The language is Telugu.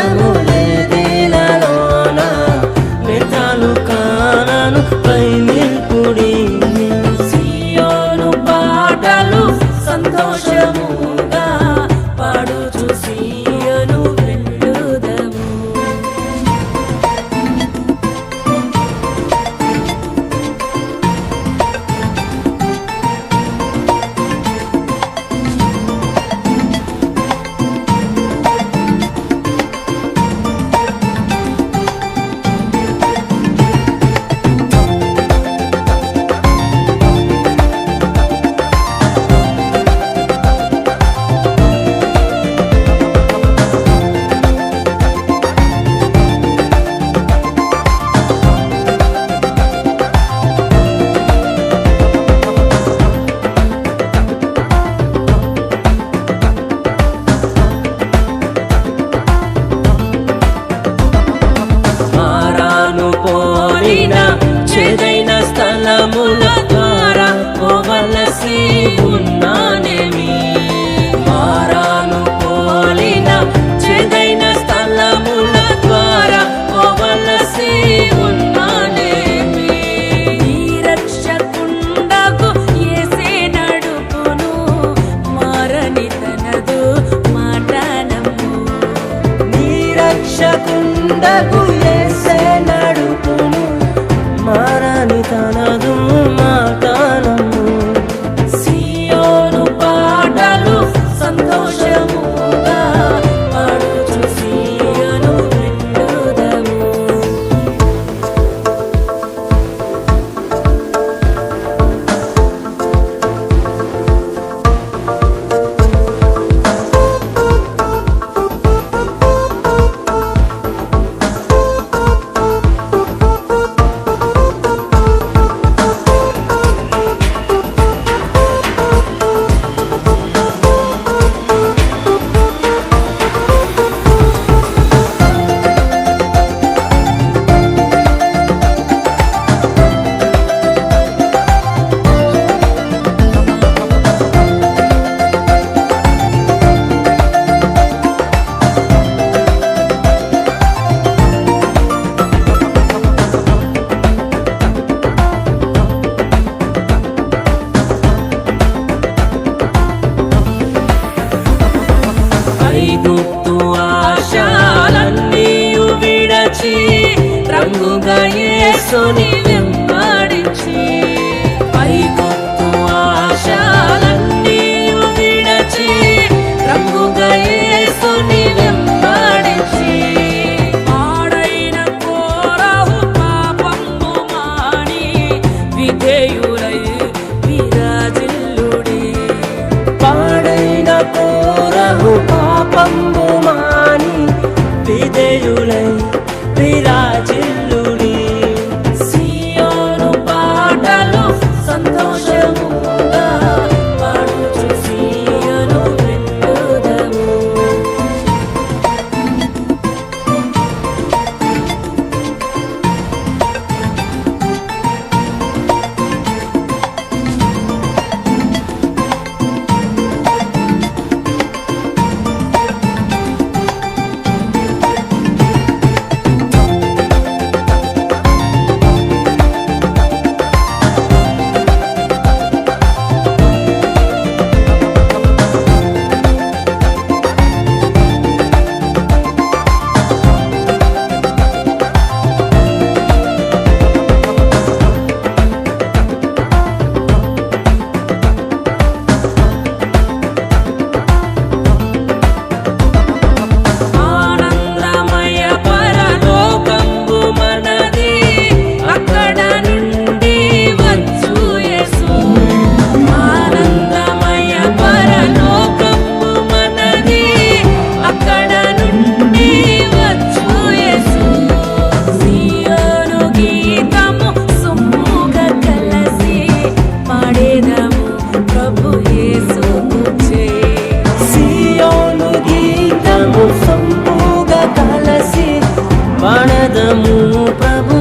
amor. చేదైన స్థలముల ద్వారా పోవలసి ఉన్నానేమి మారాను పోలిన చేదైన స్థలముల ద్వారా పోవలసి ఉన్నానేమి రక్షకుండకు ఏసే నడుపును మారని తనదు మాటనము నీ రక్షకుండకు రంగుగా యేసుని వెంబడించి పైగుత్తు ఆశాలన్నీ విడచి రంగుగా యేసుని వెంబడించి. పాడైన కోరహు పాపము మాని విధేయులై విరాజిల్లుడి. పాడైన కోరహు మాని విధేయులై 你来听 స్తోత్రము ప్రభు.